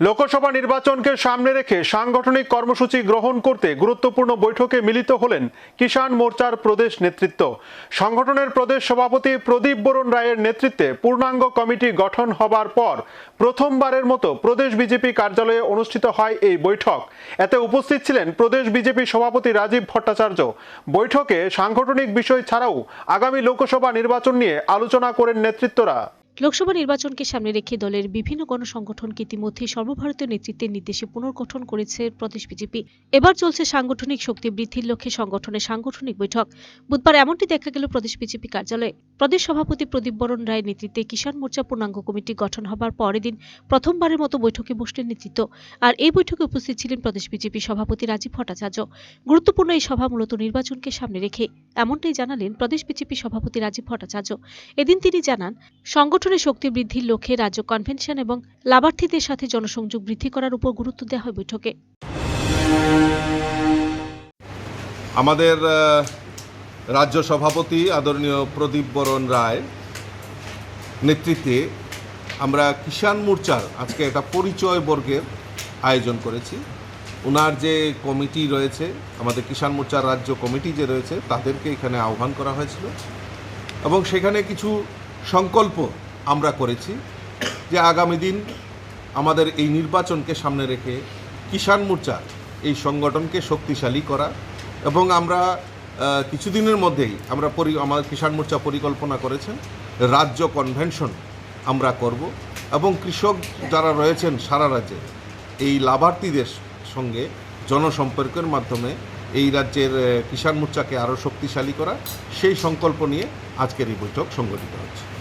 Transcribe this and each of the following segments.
লোকসভা নির্বাচনকে সামনে রেখে সাংগঠনিক কর্মসূচি গ্রহণ করতে গুরুত্বপূর্ণ বৈঠকে মিলিত হলেন কিষাণ মোর্চার প্রদেশ নেতৃত্ব। সংগঠনের প্রদেশ সভাপতি প্রদীপ বরুণ রায়ের নেতৃত্বে পূর্ণাঙ্গ কমিটি গঠন হবার পর প্রথমবারের মতো প্রদেশ বিজেপি কার্যালয়ে অনুষ্ঠিত হয় এই বৈঠক। এতে উপস্থিত ছিলেন প্রদেশ বিজেপি সভাপতি রাজীব ভট্টাচার্য। বৈঠকে সাংগঠনিক বিষয় ছাড়াও আগামী লোকসভা নির্বাচন নিয়ে আলোচনা করেন নেতৃত্বরা। লোকসভা নির্বাচনকে সামনে রেখে দলের বিভিন্ন গণসংগঠনকে ইতিমধ্যে সর্বভারতীয় নেতৃত্বের নির্দেশে পুনর্গঠন করেছে প্রদেশ বিজেপি। এবার চলছে সাংগঠনিক শক্তি বৃদ্ধির লক্ষ্যে সংগঠনের সাংগঠনিক বৈঠক। বুধবার এমনটি দেখা গেল প্রদেশ বিজেপি কার্যালয়ে। প্রদেশ সভাপতি প্রদীপ বরণ রায়ের নেতৃত্বে কিষাণ মোর্চা পূর্ণাঙ্গ কমিটি গঠন হবার পরের দিন প্রথমবারের মতো বৈঠকে বসলেন নেতৃত্ব। আর এই বৈঠকে উপস্থিত ছিলেন প্রদেশ বিজেপি সভাপতি রাজীব ভট্টাচার্য। গুরুত্বপূর্ণ এই সভা মূলত নির্বাচনকে সামনে রেখে। এমনটাই জানালেন প্রদেশ বিজেপি সভাপতি রাজীব ভট্টাচার্য। এদিন তিনি জানান সংগঠনের শক্তি বৃদ্ধির লক্ষ্যে রাজ্য কনভেনশন এবং লাভার্থীদের সাথে জনসংযোগ বৃদ্ধি করার উপর গুরুত্ব দেওয়া হয় বৈঠকে। আমাদের রাজ্য সভাপতি আদরণীয় প্রদীপ বরণ রায় নেতৃত্বে আমরা কিষাণ মোর্চার আজকে একটা পরিচয় বর্গের আয়োজন করেছি। ওনার যে কমিটি রয়েছে, আমাদের কিষাণ মোর্চার রাজ্য কমিটি যে রয়েছে, তাদেরকে এখানে আহ্বান করা হয়েছিল। এবং সেখানে কিছু সংকল্প আমরা করেছি যে আগামী দিন আমাদের এই নির্বাচনকে সামনে রেখে কিষাণ মোর্চা এই সংগঠনকে শক্তিশালী করা এবং আমরা কিছুদিনের মধ্যেই আমরা পরি আমাদের কিষাণ মোর্চা পরিকল্পনা করেছেন, রাজ্য কনভেনশন আমরা করব এবং কৃষক যারা রয়েছেন সারা রাজ্যে, এই লাভার্থীদের সঙ্গে জনসম্পর্কের মাধ্যমে এই রাজ্যের কিষাণ মোর্চাকে আরও শক্তিশালী করা, সেই সংকল্প নিয়ে আজকের এই বৈঠক সংগঠিত হচ্ছে।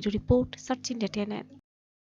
video report, Sachin Datanan.